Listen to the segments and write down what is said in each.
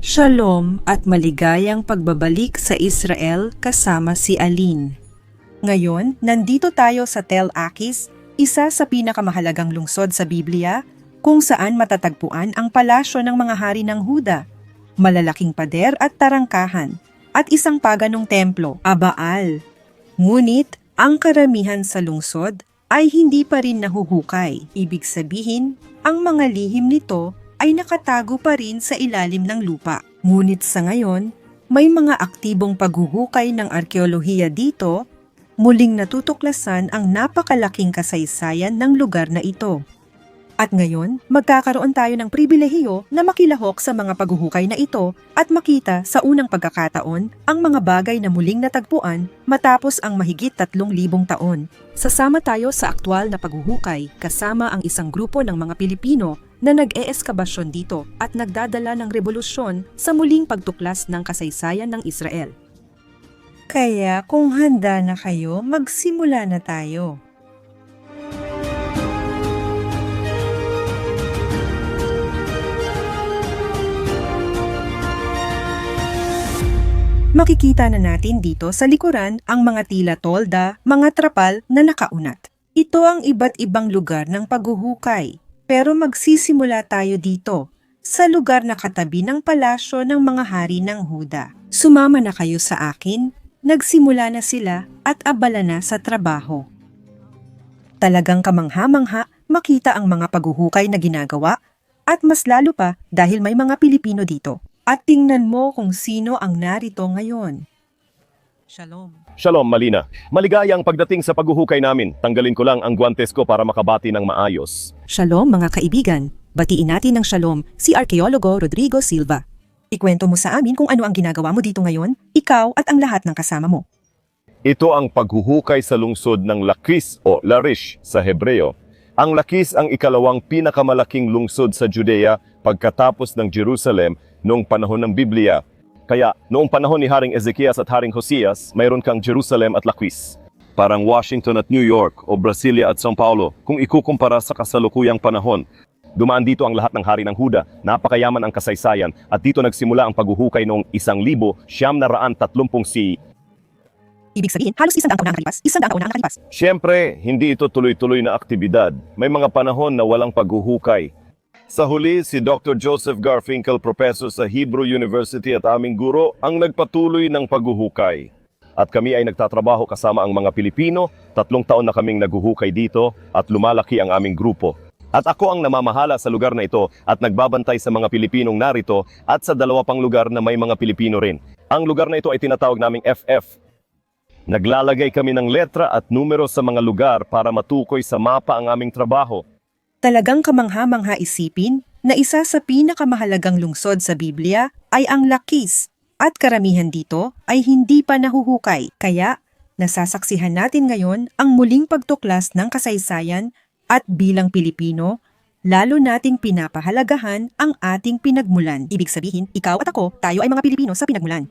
Shalom at maligayang pagbabalik sa Israel kasama si Aline. Ngayon, nandito tayo sa Tel Akis, isa sa pinakamahalagang lungsod sa Biblia, kung saan matatagpuan ang palasyo ng mga hari ng Huda, malalaking pader at tarangkahan, at isang paganong templo, Abaal. Ngunit, ang karamihan sa lungsod ay hindi pa rin nahuhukay. Ibig sabihin, ang mga lihim nito ay nakatago pa rin sa ilalim ng lupa. Ngunit sa ngayon, may mga aktibong paghuhukay ng arkeolohiya dito, muling natutuklasan ang napakalaking kasaysayan ng lugar na ito. At ngayon, magkakaroon tayo ng pribilehiyo na makilahok sa mga paghuhukay na ito at makita sa unang pagkakataon ang mga bagay na muling natagpuan matapos ang mahigit tatlong libong taon. Sasama tayo sa aktwal na paghuhukay kasama ang isang grupo ng mga Pilipino na nag-eeskabasyon dito at nagdadala ng revolusyon sa muling pagtuklas ng kasaysayan ng Israel. Kaya kung handa na kayo, magsimula na tayo. Makikita na natin dito sa likuran ang mga tila tolda, mga trapal na nakaunat. Ito ang iba't ibang lugar ng paghuhukay. Pero magsisimula tayo dito, sa lugar na katabi ng palasyo ng mga hari ng Huda. Sumama na kayo sa akin, nagsimula na sila at abala na sa trabaho. Talagang kamangha-mangha makita ang mga paghuhukay na ginagawa at mas lalo pa dahil may mga Pilipino dito. At tingnan mo kung sino ang narito ngayon. Shalom. Shalom, Malina. Maligayang pagdating sa paghuhukay namin. Tanggalin ko lang ang guantes ko para makabati ng maayos. Shalom mga kaibigan. Batiin natin ng shalom si Arkeologo Rodrigo Silva. Ikwento mo sa amin kung ano ang ginagawa mo dito ngayon, ikaw at ang lahat ng kasama mo. Ito ang paghuhukay sa lungsod ng Lakis o Larish sa Hebreo. Ang Lakis ang ikalawang pinakamalaking lungsod sa Judea pagkatapos ng Jerusalem noong panahon ng Biblia. Kaya noong panahon ni Haring Ezekias at Haring Hosias, mayroon kang Jerusalem at Lakis. Parang Washington at New York o Brasilia at São Paulo kung ikukumpara sa kasalukuyang panahon. Dumaan dito ang lahat ng hari ng Huda, napakayaman ang kasaysayan at dito nagsimula ang paghuhukay noong isang libo siyam na raan tatlumpung si Ibig sabihin, halos isang daang taon na ang nakalipas, isang daang taon na ang nakalipas. Siyempre, hindi ito tuloy-tuloy na aktibidad. May mga panahon na walang paghuhukay. Sa huli, si Dr. Joseph Garfinkel, professor sa Hebrew University at aming guro, ang nagpatuloy ng paghuhukay. At kami ay nagtatrabaho kasama ang mga Pilipino, tatlong taon na kaming naguhukay dito at lumalaki ang aming grupo. At ako ang namamahala sa lugar na ito at nagbabantay sa mga Pilipinong narito at sa dalawa pang lugar na may mga Pilipino rin. Ang lugar na ito ay tinatawag naming FF, Naglalagay kami ng letra at numero sa mga lugar para matukoy sa mapa ang aming trabaho. Talagang kamangha-mangha isipin na isa sa pinakamahalagang lungsod sa Biblia ay ang Lakis at karamihan dito ay hindi pa nahuhukay. Kaya nasasaksihan natin ngayon ang muling pagtuklas ng kasaysayan at bilang Pilipino, lalo nating pinapahalagahan ang ating pinagmulan. Ibig sabihin, ikaw at ako, tayo ay mga Pilipino sa pinagmulan.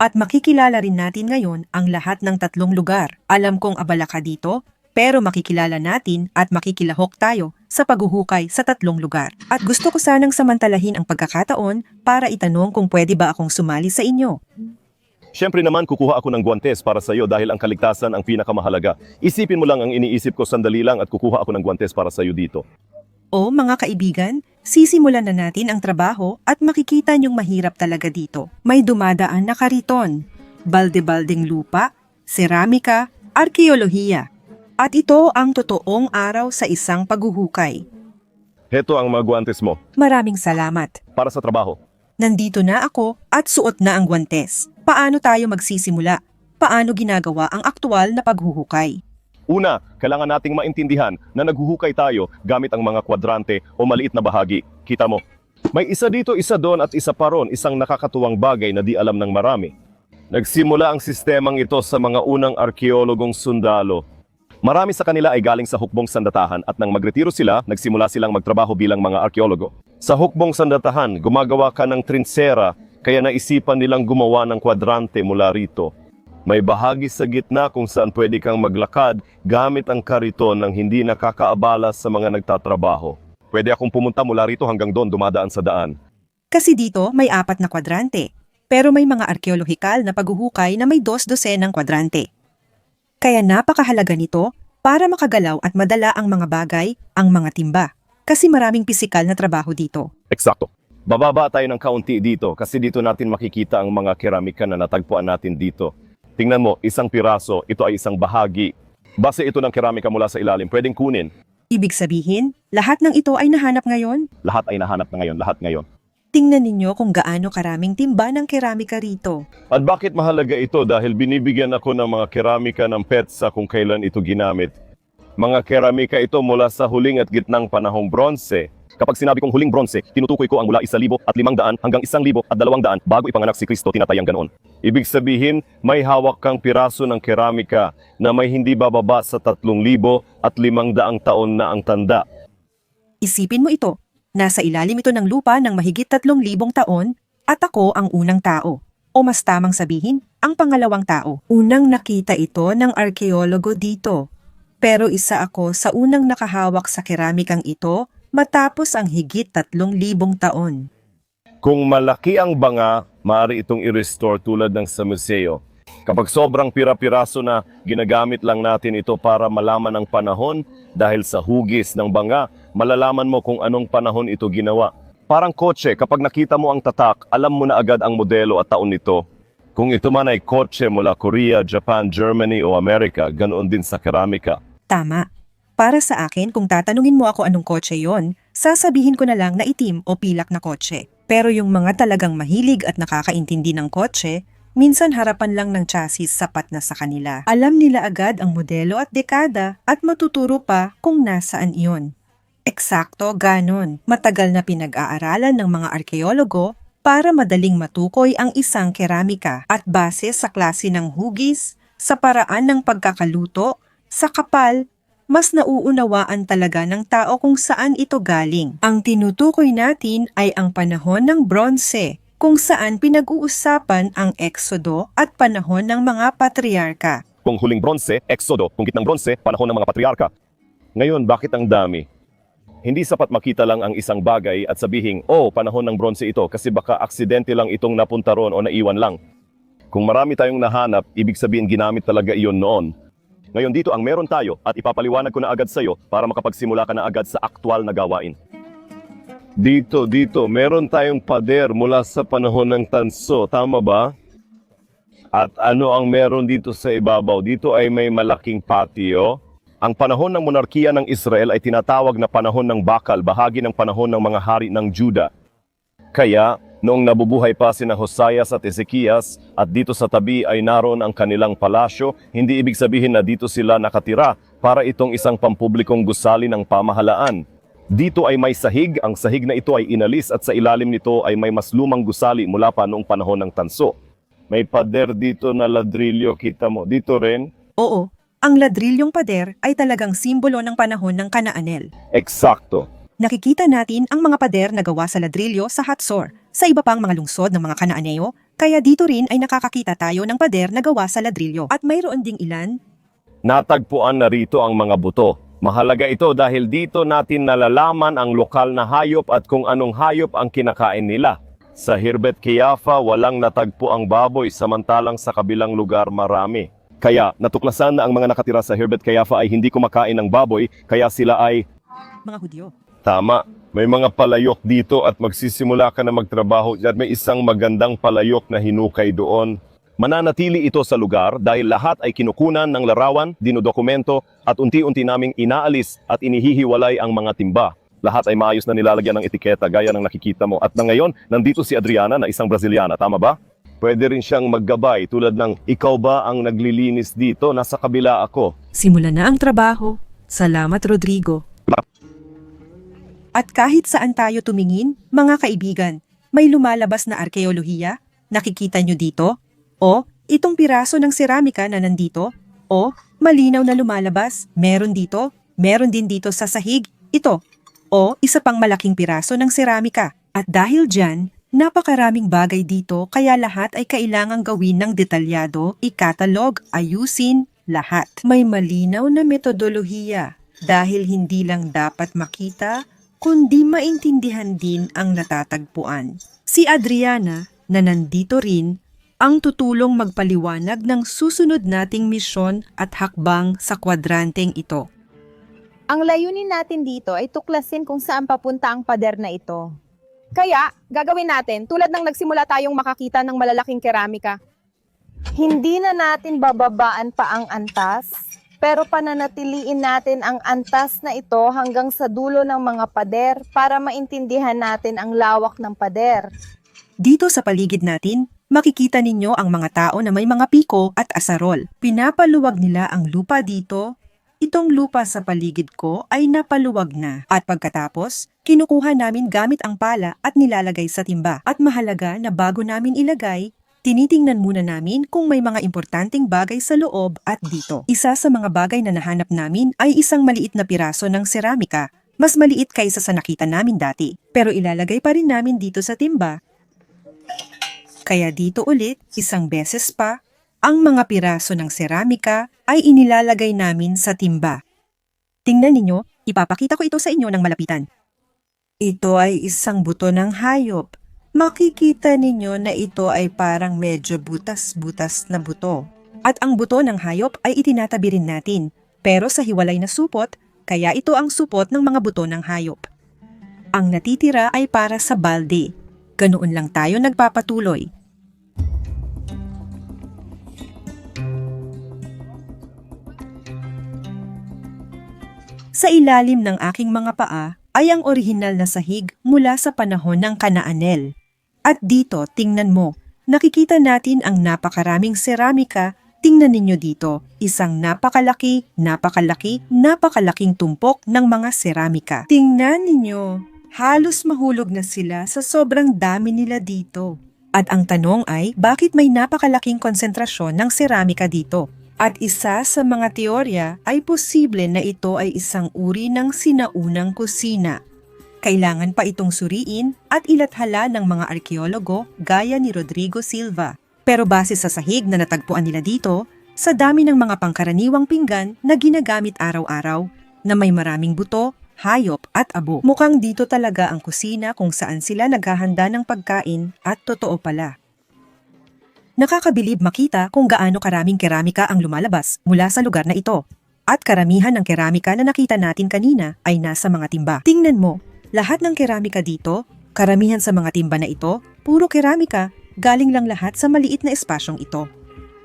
At makikilala rin natin ngayon ang lahat ng tatlong lugar. Alam kong abala ka dito, pero makikilala natin at makikilahok tayo sa paghuhukay sa tatlong lugar. At gusto ko sanang samantalahin ang pagkakataon para itanong kung pwede ba akong sumali sa inyo. Siyempre naman kukuha ako ng guantes para sa iyo dahil ang kaligtasan ang pinakamahalaga. Isipin mo lang ang iniisip ko sandali lang at kukuha ako ng guantes para sa iyo dito. O mga kaibigan, sisimulan na natin ang trabaho at makikita niyong mahirap talaga dito. May dumadaan na kariton, balde-balding lupa, seramika, arkeolohiya. At ito ang totoong araw sa isang paghuhukay. Heto ang mga guantes mo Maraming salamat. para sa trabaho. Nandito na ako at suot na ang guwantes. Paano tayo magsisimula? Paano ginagawa ang aktual na paghuhukay? Una, kailangan nating maintindihan na naghuhukay tayo gamit ang mga kwadrante o maliit na bahagi. Kita mo? May isa dito, isa doon at isa pa ron, isang nakakatuwang bagay na di alam ng marami. Nagsimula ang sistemang ito sa mga unang arkeologong sundalo. Marami sa kanila ay galing sa hukbong sandatahan at nang magretiro sila, nagsimula silang magtrabaho bilang mga arkeologo. Sa hukbong sandatahan, gumagawa ka ng trinsera, kaya naisipan nilang gumawa ng kwadrante mula rito. May bahagi sa gitna kung saan pwede kang maglakad gamit ang kariton nang hindi nakakaabala sa mga nagtatrabaho. Pwede akong pumunta mula rito hanggang doon dumadaan sa daan. Kasi dito may apat na kwadrante, pero may mga arkeolohikal na paghuhukay na may dos dosenang kwadrante. Kaya napakahalaga nito para makagalaw at madala ang mga bagay, ang mga timba. Kasi maraming pisikal na trabaho dito. Eksakto. Bababa tayo ng kaunti dito kasi dito natin makikita ang mga keramika na natagpuan natin dito. Tingnan mo, isang piraso, ito ay isang bahagi. Base ito ng keramika mula sa ilalim, pwedeng kunin. Ibig sabihin, lahat ng ito ay nahanap ngayon? Lahat ay nahanap na ngayon, lahat ngayon. Tingnan ninyo kung gaano karaming timba ng keramika rito. At bakit mahalaga ito? Dahil binibigyan ako ng mga keramika ng petsa kung kailan ito ginamit. Mga keramika ito mula sa huling at gitnang panahong bronze. Kapag sinabi kong huling bronze, tinutukoy ko ang mula 1,000 at 500 hanggang 1,000 at 200 bago ipanganak si Kristo tinatayang ganoon. Ibig sabihin, may hawak kang piraso ng keramika na may hindi bababa sa 3,000 at 500 taon na ang tanda. Isipin mo ito, nasa ilalim ito ng lupa ng mahigit tatlong libong taon at ako ang unang tao. O mas tamang sabihin, ang pangalawang tao. Unang nakita ito ng arkeologo dito. Pero isa ako sa unang nakahawak sa keramikang ito matapos ang higit tatlong libong taon. Kung malaki ang banga, maaari itong i-restore tulad ng sa museo. Kapag sobrang pira-piraso na, ginagamit lang natin ito para malaman ang panahon dahil sa hugis ng banga, malalaman mo kung anong panahon ito ginawa. Parang kotse, kapag nakita mo ang tatak, alam mo na agad ang modelo at taon nito. Kung ito man ay kotse mula Korea, Japan, Germany o Amerika, ganoon din sa keramika. Tama. Para sa akin, kung tatanungin mo ako anong kotse yon, sasabihin ko na lang na itim o pilak na kotse. Pero yung mga talagang mahilig at nakakaintindi ng kotse, minsan harapan lang ng chassis sapat na sa kanila. Alam nila agad ang modelo at dekada at matuturo pa kung nasaan iyon. Eksakto, ganon. Matagal na pinag-aaralan ng mga arkeologo para madaling matukoy ang isang keramika at base sa klase ng hugis, sa paraan ng pagkakaluto, sa kapal, mas nauunawaan talaga ng tao kung saan ito galing. Ang tinutukoy natin ay ang panahon ng bronze, kung saan pinag-uusapan ang eksodo at panahon ng mga patriarka. Kung huling bronze, eksodo. Kung gitnang bronze, panahon ng mga patriarka. Ngayon, bakit ang dami? Hindi sapat makita lang ang isang bagay at sabihing, oh, panahon ng bronze ito kasi baka aksidente lang itong napunta ron o naiwan lang. Kung marami tayong nahanap, ibig sabihin ginamit talaga iyon noon. Ngayon dito ang meron tayo at ipapaliwanag ko na agad sa iyo para makapagsimula ka na agad sa aktwal na gawain. Dito, dito, meron tayong pader mula sa panahon ng tanso, tama ba? At ano ang meron dito sa ibabaw? Dito ay may malaking patio. Ang panahon ng monarkiya ng Israel ay tinatawag na panahon ng bakal, bahagi ng panahon ng mga hari ng Juda. Kaya, noong nabubuhay pa sina Hosayas at Ezekias at dito sa tabi ay naroon ang kanilang palasyo, hindi ibig sabihin na dito sila nakatira para itong isang pampublikong gusali ng pamahalaan. Dito ay may sahig, ang sahig na ito ay inalis at sa ilalim nito ay may mas lumang gusali mula pa noong panahon ng tanso. May pader dito na ladrilyo, kita mo. Dito rin, Oo, ang ladrilyong pader ay talagang simbolo ng panahon ng Kanaanel. eksakto. Nakikita natin ang mga pader na gawa sa ladrilyo sa Hatzor, sa iba pang mga lungsod ng mga Kanaaneo, kaya dito rin ay nakakakita tayo ng pader na gawa sa ladrilyo. At mayroon ding ilan Natagpuan na rito ang mga buto. Mahalaga ito dahil dito natin nalalaman ang lokal na hayop at kung anong hayop ang kinakain nila. Sa Hirbet Kiyafa, walang natagpo ang baboy samantalang sa kabilang lugar marami. Kaya natuklasan na ang mga nakatira sa Hirbet Kiyafa ay hindi kumakain ng baboy, kaya sila ay mga Hudyo. Tama. May mga palayok dito at magsisimula ka na magtrabaho at may isang magandang palayok na hinukay doon. Mananatili ito sa lugar dahil lahat ay kinukunan ng larawan, dinodokumento at unti-unti naming inaalis at inihihiwalay ang mga timba. Lahat ay maayos na nilalagyan ng etiketa gaya ng nakikita mo. At na ngayon, nandito si Adriana na isang Braziliana, tama ba? Pwede rin siyang maggabay tulad ng ikaw ba ang naglilinis dito, nasa kabila ako. Simula na ang trabaho. Salamat, Rodrigo. At kahit saan tayo tumingin, mga kaibigan, may lumalabas na arkeolohiya. Nakikita nyo dito? O, itong piraso ng seramika na nandito? O, malinaw na lumalabas? Meron dito? Meron din dito sa sahig? Ito. O, isa pang malaking piraso ng seramika. At dahil dyan, napakaraming bagay dito kaya lahat ay kailangang gawin ng detalyado, ikatalog, ayusin, lahat. May malinaw na metodolohiya dahil hindi lang dapat makita, kundi maintindihan din ang natatagpuan. Si Adriana, na nandito rin, ang tutulong magpaliwanag ng susunod nating misyon at hakbang sa kwadranteng ito. Ang layunin natin dito ay tuklasin kung saan papunta ang pader na ito. Kaya, gagawin natin tulad ng nagsimula tayong makakita ng malalaking keramika. Hindi na natin bababaan pa ang antas, pero pananatiliin natin ang antas na ito hanggang sa dulo ng mga pader para maintindihan natin ang lawak ng pader. Dito sa paligid natin, makikita ninyo ang mga tao na may mga piko at asarol. Pinapaluwag nila ang lupa dito. Itong lupa sa paligid ko ay napaluwag na. At pagkatapos, kinukuha namin gamit ang pala at nilalagay sa timba. At mahalaga na bago namin ilagay, tinitingnan muna namin kung may mga importanteng bagay sa loob at dito. Isa sa mga bagay na nahanap namin ay isang maliit na piraso ng seramika. Mas maliit kaysa sa nakita namin dati. Pero ilalagay pa rin namin dito sa timba kaya dito ulit, isang beses pa, ang mga piraso ng seramika ay inilalagay namin sa timba. Tingnan ninyo, ipapakita ko ito sa inyo ng malapitan. Ito ay isang buto ng hayop. Makikita ninyo na ito ay parang medyo butas-butas na buto. At ang buto ng hayop ay itinatabi rin natin, pero sa hiwalay na supot, kaya ito ang supot ng mga buto ng hayop. Ang natitira ay para sa balde. Ganoon lang tayo nagpapatuloy. Sa ilalim ng aking mga paa ay ang orihinal na sahig mula sa panahon ng Kanaanel. At dito, tingnan mo, nakikita natin ang napakaraming seramika. Tingnan ninyo dito, isang napakalaki, napakalaki, napakalaking tumpok ng mga seramika. Tingnan ninyo, halos mahulog na sila sa sobrang dami nila dito. At ang tanong ay, bakit may napakalaking konsentrasyon ng seramika dito? At isa sa mga teorya ay posible na ito ay isang uri ng sinaunang kusina. Kailangan pa itong suriin at ilathala ng mga arkeologo gaya ni Rodrigo Silva. Pero base sa sahig na natagpuan nila dito, sa dami ng mga pangkaraniwang pinggan na ginagamit araw-araw na may maraming buto, hayop at abo. Mukhang dito talaga ang kusina kung saan sila naghahanda ng pagkain at totoo pala. Nakakabilib makita kung gaano karaming keramika ang lumalabas mula sa lugar na ito. At karamihan ng keramika na nakita natin kanina ay nasa mga timba. Tingnan mo, lahat ng keramika dito, karamihan sa mga timba na ito, puro keramika, galing lang lahat sa maliit na espasyong ito.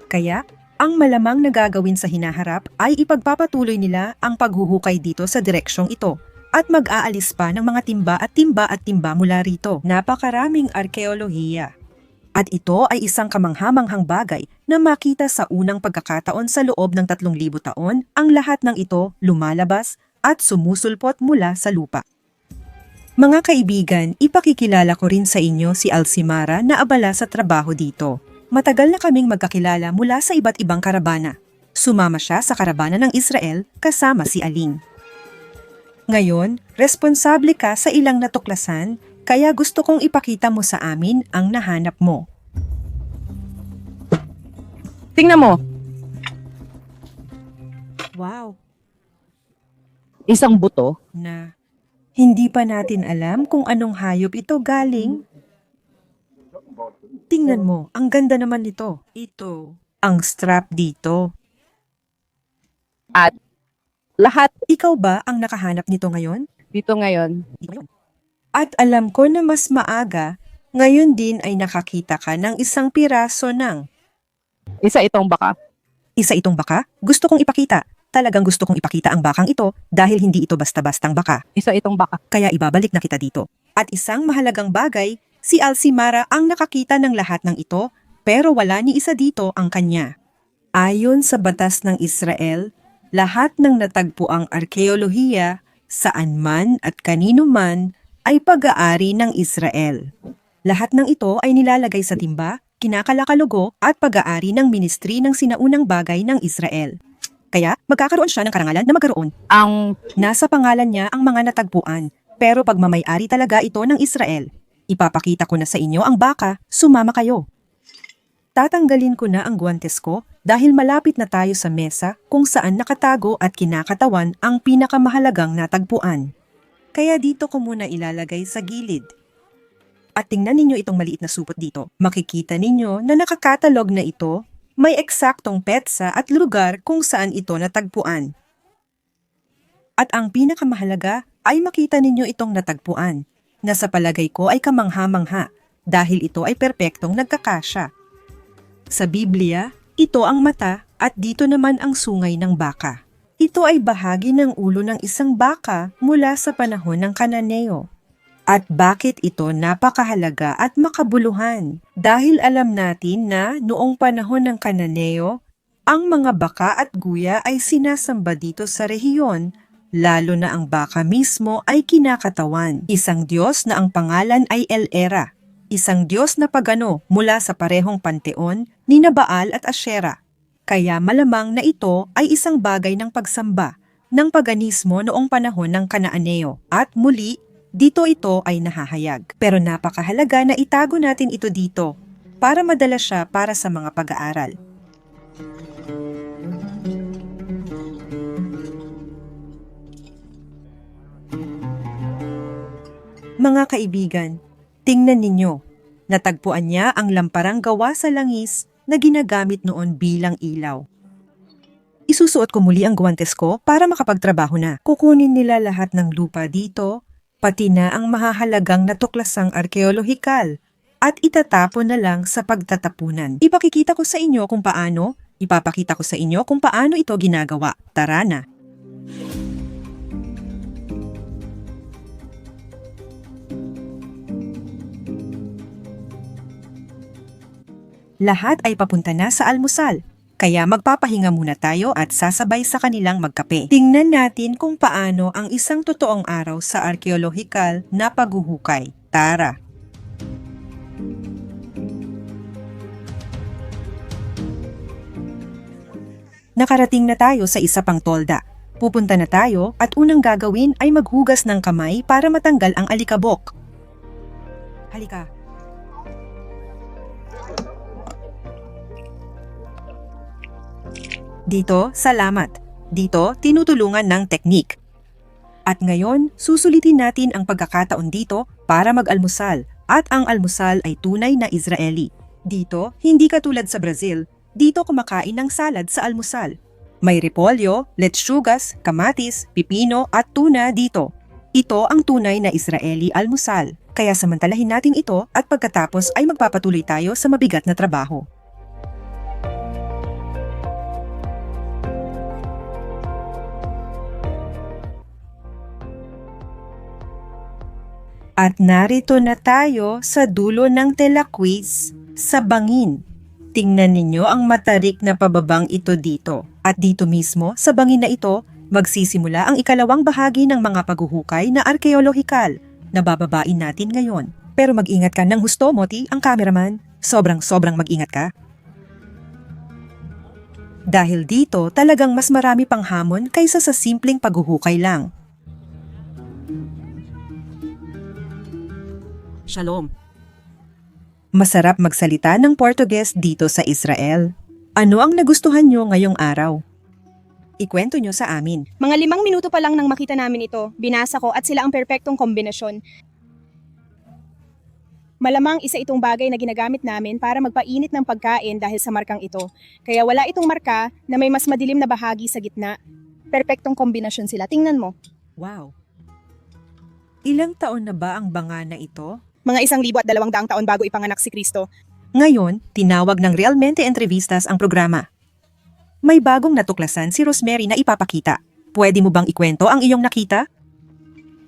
Kaya, ang malamang na gagawin sa hinaharap ay ipagpapatuloy nila ang paghuhukay dito sa direksyong ito at mag-aalis pa ng mga timba at timba at timba mula rito. Napakaraming arkeolohiya. At ito ay isang kamanghamanghang bagay na makita sa unang pagkakataon sa loob ng 3,000 taon, ang lahat ng ito lumalabas at sumusulpot mula sa lupa. Mga kaibigan, ipakikilala ko rin sa inyo si Alcimara na abala sa trabaho dito. Matagal na kaming magkakilala mula sa iba't ibang karabana. Sumama siya sa karabana ng Israel kasama si Aling. Ngayon, responsable ka sa ilang natuklasan kaya gusto kong ipakita mo sa amin ang nahanap mo. Tingnan mo, Wow, isang buto. na hindi pa natin alam kung anong hayop ito galing. Tingnan mo, ang ganda naman nito. Ito. Ang strap dito. Lahat Ikaw ba ang nakahanap nito ngayon? dito ngayon. Di ba yun? At alam ko na mas maaga, ngayon din ay nakakita ka ng isang piraso ng Isa itong baka. isa itong baka. Gusto kong ipakita. Talagang gusto kong ipakita ang bakang ito dahil hindi ito basta-bastang baka. Isa itong baka. Kaya ibabalik na kita dito. At isang mahalagang bagay, si Alcimara ang nakakita ng lahat ng ito pero wala ni isa dito ang kanya. Ayon sa batas ng Israel, lahat ng natagpuang arkeolohiya, saan man at kanino man, ay pag-aari ng Israel. Lahat ng ito ay nilalagay sa timba, kinakalakalugo at pag-aari ng ministry ng sinaunang bagay ng Israel. Kaya magkakaroon siya ng karangalan na magkaroon Ang Nasa pangalan niya ang mga natagpuan, pero pagmamayari talaga ito ng Israel. Ipapakita ko na sa inyo ang baka, sumama kayo. Tatanggalin ko na ang guwantes ko dahil malapit na tayo sa mesa kung saan nakatago at kinakatawan ang pinakamahalagang natagpuan. Kaya dito ko muna ilalagay sa gilid. At tingnan ninyo itong maliit na supot dito. Makikita ninyo na nakakatalog na ito, may eksaktong petsa at lugar kung saan ito natagpuan. At ang pinakamahalaga ay makita ninyo itong natagpuan, na sa palagay ko ay kamangha-mangha dahil ito ay perpektong nagkakasya. Sa Biblia, ito ang mata at dito naman ang sungay ng baka. Ito ay bahagi ng ulo ng isang baka mula sa panahon ng Kananeo. At bakit ito napakahalaga at makabuluhan? Dahil alam natin na noong panahon ng Kananeo, ang mga baka at guya ay sinasamba dito sa rehiyon, lalo na ang baka mismo ay kinakatawan. Isang Diyos na ang pangalan ay El Era, isang Diyos na pagano mula sa parehong panteon ni Nabaal at Asherah. Kaya malamang na ito ay isang bagay ng pagsamba ng paganismo noong panahon ng Kanaaneo at muli dito ito ay nahahayag. Pero napakahalaga na itago natin ito dito para madala siya para sa mga pag-aaral. Mga kaibigan, tingnan ninyo. Natagpuan niya ang lamparang gawa sa langis na ginagamit noon bilang ilaw. Isusuot ko muli ang guwantes ko para makapagtrabaho na. Kukunin nila lahat ng lupa dito, pati na ang mahahalagang natuklasang arkeolohikal at itatapon na lang sa pagtatapunan. Ipakikita ko sa inyo kung paano, ipapakita ko sa inyo kung paano ito ginagawa. Tara na! Lahat ay papunta na sa almusal. Kaya magpapahinga muna tayo at sasabay sa kanilang magkape. Tingnan natin kung paano ang isang totoong araw sa arkeolohikal na paghuhukay. Tara! Nakarating na tayo sa isa pang tolda. Pupunta na tayo at unang gagawin ay maghugas ng kamay para matanggal ang alikabok. Halika, Dito, salamat. Dito, tinutulungan ng teknik. At ngayon, susulitin natin ang pagkakataon dito para mag-almusal at ang almusal ay tunay na Israeli. Dito, hindi katulad sa Brazil, dito kumakain ng salad sa almusal. May repolyo, lechugas, kamatis, pipino at tuna dito. Ito ang tunay na Israeli almusal. Kaya samantalahin natin ito at pagkatapos ay magpapatuloy tayo sa mabigat na trabaho. At narito na tayo sa dulo ng Telaquiz sa bangin. Tingnan ninyo ang matarik na pababang ito dito. At dito mismo, sa bangin na ito, magsisimula ang ikalawang bahagi ng mga paghuhukay na arkeolohikal na bababain natin ngayon. Pero mag-ingat ka ng husto, Moti, ang cameraman. Sobrang-sobrang mag-ingat ka. Dahil dito, talagang mas marami pang hamon kaysa sa simpleng paghuhukay lang. Shalom. Masarap magsalita ng Portuguese dito sa Israel. Ano ang nagustuhan nyo ngayong araw? Ikwento nyo sa amin. Mga limang minuto pa lang nang makita namin ito, binasa ko at sila ang perpektong kombinasyon. Malamang isa itong bagay na ginagamit namin para magpainit ng pagkain dahil sa markang ito. Kaya wala itong marka na may mas madilim na bahagi sa gitna. Perpektong kombinasyon sila. Tingnan mo. Wow. Ilang taon na ba ang banga na ito? Mga isang libo at dalawang daang taon bago ipanganak si Kristo. Ngayon, tinawag ng Realmente Entrevistas ang programa. May bagong natuklasan si Rosemary na ipapakita. Pwede mo bang ikwento ang iyong nakita?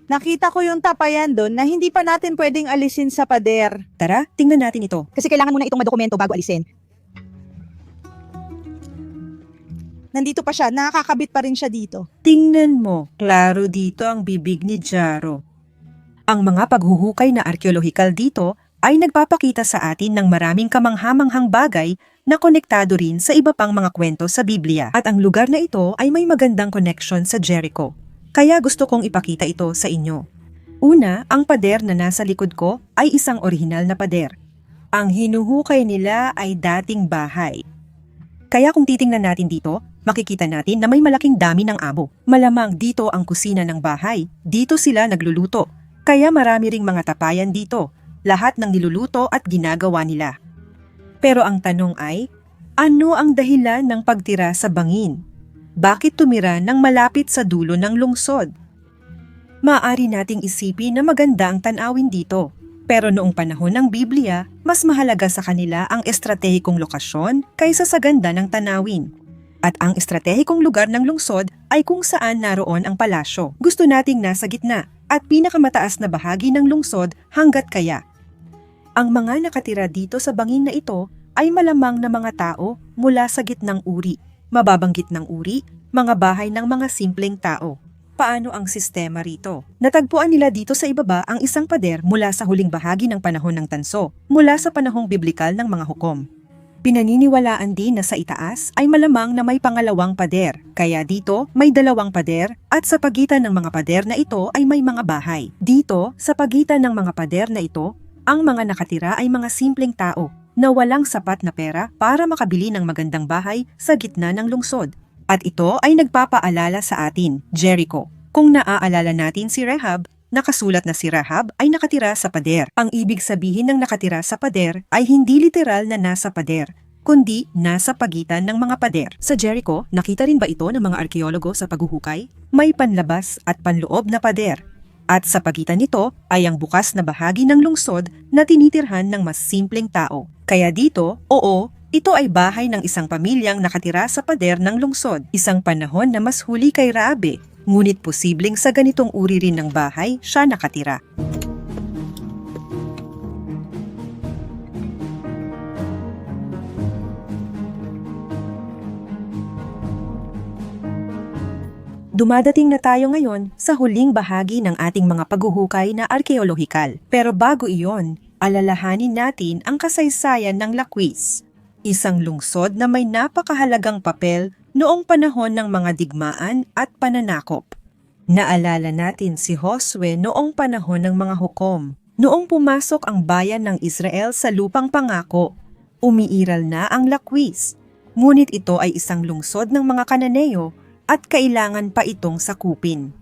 Nakita ko yung tapayan doon na hindi pa natin pwedeng alisin sa pader. Tara, tingnan natin ito. Kasi kailangan muna itong madokumento bago alisin. Nandito pa siya, nakakabit pa rin siya dito. Tingnan mo, klaro dito ang bibig ni Jaro. Ang mga paghuhukay na arkeolohikal dito ay nagpapakita sa atin ng maraming kamanghamanghang bagay na konektado rin sa iba pang mga kwento sa Biblia. At ang lugar na ito ay may magandang connection sa Jericho. Kaya gusto kong ipakita ito sa inyo. Una, ang pader na nasa likod ko ay isang orihinal na pader. Ang hinuhukay nila ay dating bahay. Kaya kung titingnan natin dito, makikita natin na may malaking dami ng abo. Malamang dito ang kusina ng bahay. Dito sila nagluluto. Kaya marami ring mga tapayan dito. lahat ng niluluto at ginagawa nila. Pero ang tanong ay, ano ang dahilan ng pagtira sa bangin? Bakit tumira ng malapit sa dulo ng lungsod? Maaari nating isipin na maganda ang tanawin dito. Pero noong panahon ng Biblia, mas mahalaga sa kanila ang estratehikong lokasyon kaysa sa ganda ng tanawin. At ang estratehikong lugar ng lungsod ay kung saan naroon ang palasyo. Gusto nating nasa gitna at pinakamataas na bahagi ng lungsod hanggat kaya. Ang mga nakatira dito sa bangin na ito ay malamang na mga tao mula sa gitnang uri, mababang gitnang uri, mga bahay ng mga simpleng tao. Paano ang sistema rito? Natagpuan nila dito sa ibaba ang isang pader mula sa huling bahagi ng panahon ng tanso, mula sa panahong biblikal ng mga hukom. Pinaniniwalaan din na sa itaas ay malamang na may pangalawang pader, kaya dito may dalawang pader at sa pagitan ng mga pader na ito ay may mga bahay. Dito, sa pagitan ng mga pader na ito, ang mga nakatira ay mga simpleng tao na walang sapat na pera para makabili ng magandang bahay sa gitna ng lungsod. At ito ay nagpapaalala sa atin, Jericho. Kung naaalala natin si Rehab, nakasulat na si Rahab ay nakatira sa pader. Ang ibig sabihin ng nakatira sa pader ay hindi literal na nasa pader, kundi nasa pagitan ng mga pader. Sa Jericho, nakita rin ba ito ng mga arkeologo sa paghuhukay? May panlabas at panloob na pader. At sa pagitan nito ay ang bukas na bahagi ng lungsod na tinitirhan ng mas simpleng tao. Kaya dito, oo, ito ay bahay ng isang pamilyang nakatira sa pader ng lungsod, isang panahon na mas huli kay Raabe, ngunit posibleng sa ganitong uri rin ng bahay siya nakatira. Dumadating na tayo ngayon sa huling bahagi ng ating mga paghuhukay na arkeolohikal. Pero bago iyon, alalahanin natin ang kasaysayan ng Lakwis, isang lungsod na may napakahalagang papel noong panahon ng mga digmaan at pananakop. Naalala natin si Josue noong panahon ng mga hukom. Noong pumasok ang bayan ng Israel sa lupang pangako, umiiral na ang Lakwis. Ngunit ito ay isang lungsod ng mga Kananeo at kailangan pa itong sakupin.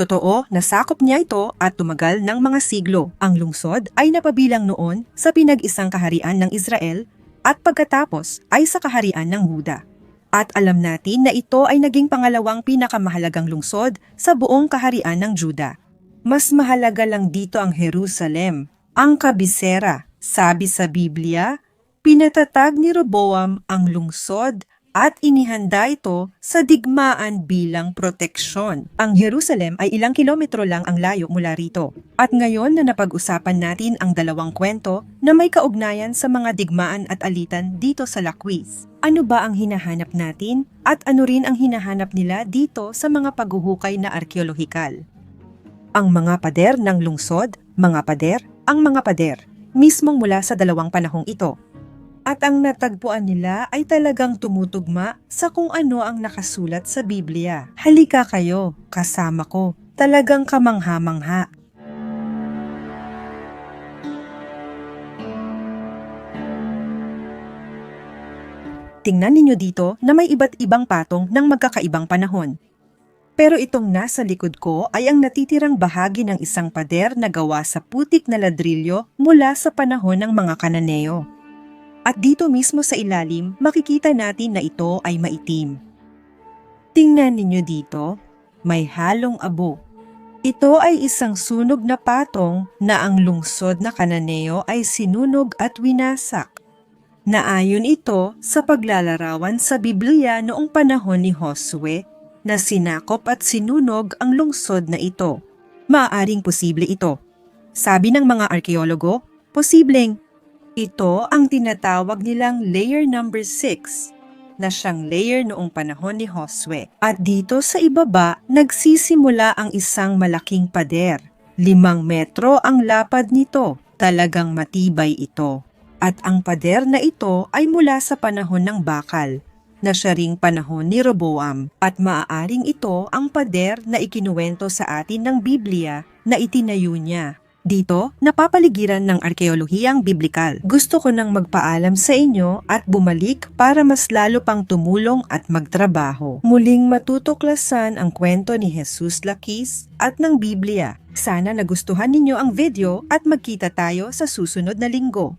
Totoo, nasakop niya ito at tumagal ng mga siglo. Ang lungsod ay napabilang noon sa pinag-isang kaharian ng Israel at pagkatapos ay sa kaharian ng Huda. At alam natin na ito ay naging pangalawang pinakamahalagang lungsod sa buong kaharian ng Juda. Mas mahalaga lang dito ang Jerusalem, ang kabisera. Sabi sa Biblia, pinatatag ni Roboam ang lungsod at inihanda ito sa digmaan bilang proteksyon. Ang Jerusalem ay ilang kilometro lang ang layo mula rito. At ngayon na napag-usapan natin ang dalawang kwento na may kaugnayan sa mga digmaan at alitan dito sa Lakwis. Ano ba ang hinahanap natin at ano rin ang hinahanap nila dito sa mga paghuhukay na arkeolohikal? Ang mga pader ng lungsod, mga pader, ang mga pader, mismong mula sa dalawang panahong ito. At ang natagpuan nila ay talagang tumutugma sa kung ano ang nakasulat sa Biblia. Halika kayo, kasama ko. Talagang kamangha-mangha. Tingnan ninyo dito na may iba't ibang patong ng magkakaibang panahon. Pero itong nasa likod ko ay ang natitirang bahagi ng isang pader na gawa sa putik na ladrilyo mula sa panahon ng mga Kananeo. At dito mismo sa ilalim, makikita natin na ito ay maitim. Tingnan ninyo dito, may halong abo. Ito ay isang sunog na patong na ang lungsod na Kananeo ay sinunog at winasak. Naayon ito sa paglalarawan sa Biblia noong panahon ni Josue na sinakop at sinunog ang lungsod na ito. Maaaring posible ito. Sabi ng mga arkeologo, posibleng ito ang tinatawag nilang layer number 6 na siyang layer noong panahon ni Josue. At dito sa ibaba, nagsisimula ang isang malaking pader. Limang metro ang lapad nito. Talagang matibay ito. At ang pader na ito ay mula sa panahon ng bakal na siya ring panahon ni Roboam at maaaring ito ang pader na ikinuwento sa atin ng Biblia na itinayo niya. Dito, napapaligiran ng arkeolohiyang biblikal. Gusto ko nang magpaalam sa inyo at bumalik para mas lalo pang tumulong at magtrabaho. Muling matutuklasan ang kwento ni Jesus Lakis at ng Biblia. Sana nagustuhan ninyo ang video at magkita tayo sa susunod na linggo.